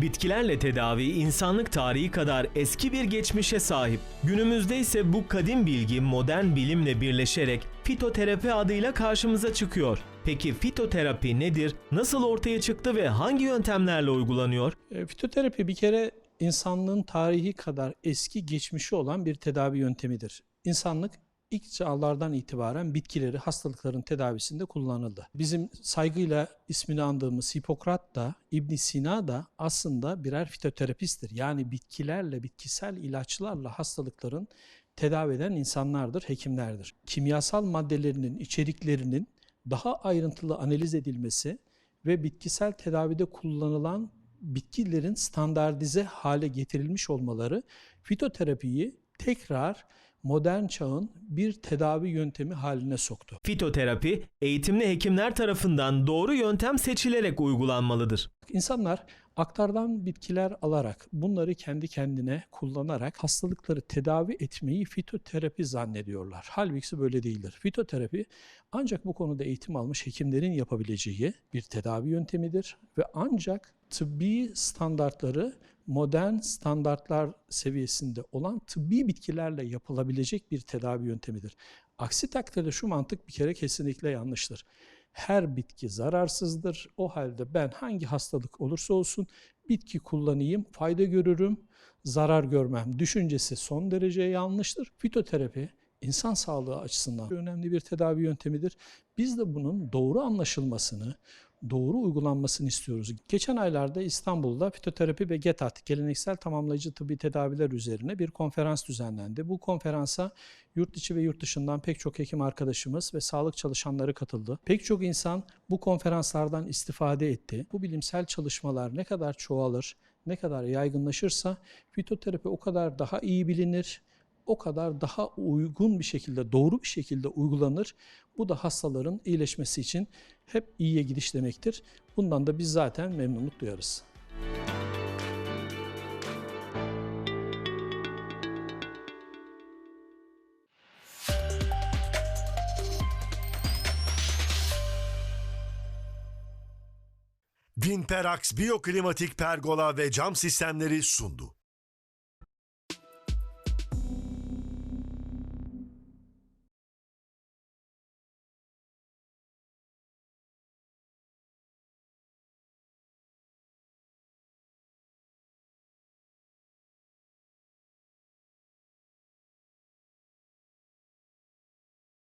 Bitkilerle tedavi insanlık tarihi kadar eski bir geçmişe sahip. Günümüzde ise bu kadim bilgi modern bilimle birleşerek fitoterapi adıyla karşımıza çıkıyor. Peki fitoterapi nedir? Nasıl ortaya çıktı ve hangi yöntemlerle uygulanıyor? E, Fitoterapi bir kere insanlığın tarihi kadar eski geçmişi olan bir tedavi yöntemidir. İnsanlık ilk çağlardan itibaren bitkileri hastalıkların tedavisinde kullanıldı. Bizim saygıyla ismini andığımız Hipokrat da İbn Sina da aslında birer fitoterapisttir. Yani bitkilerle, bitkisel ilaçlarla hastalıkların tedavi eden insanlardır, hekimlerdir. Kimyasal maddelerinin içeriklerinin daha ayrıntılı analiz edilmesi ve bitkisel tedavide kullanılan bitkilerin standartize hale getirilmiş olmaları fitoterapiyi tekrar modern çağın bir tedavi yöntemi haline soktu. Fitoterapi, eğitimli hekimler tarafından doğru yöntem seçilerek uygulanmalıdır. İnsanlar aktardan bitkiler alarak bunları kendi kendine kullanarak hastalıkları tedavi etmeyi fitoterapi zannediyorlar. Halbuki böyle değildir. Fitoterapi ancak bu konuda eğitim almış hekimlerin yapabileceği bir tedavi yöntemidir ve ancak tıbbi standartları modern standartlar seviyesinde olan tıbbi bitkilerle yapılabilecek bir tedavi yöntemidir. Aksi takdirde şu mantık bir kere kesinlikle yanlıştır. Her bitki zararsızdır. O halde ben hangi hastalık olursa olsun bitki kullanayım, fayda görürüm, zarar görmem. Düşüncesi son derece yanlıştır. Fitoterapi insan sağlığı açısından önemli bir tedavi yöntemidir. Biz de bunun doğru anlaşılmasını, doğru uygulanmasını istiyoruz. Geçen aylarda İstanbul'da fitoterapi ve GETAT, geleneksel tamamlayıcı tıbbi tedaviler üzerine bir konferans düzenlendi. Bu konferansa yurt içi ve yurt dışından pek çok hekim arkadaşımız ve sağlık çalışanları katıldı. Pek çok insan bu konferanslardan istifade etti. Bu bilimsel çalışmalar ne kadar çoğalır, ne kadar yaygınlaşırsa fitoterapi o kadar daha iyi bilinir, o kadar daha uygun bir şekilde, doğru bir şekilde uygulanır. Bu da hastaların iyileşmesi için hep iyiye gidiş demektir. Bundan da biz zaten memnunluk duyarız. Vinperax Biyoklimatik Pergola ve Cam Sistemleri sundu.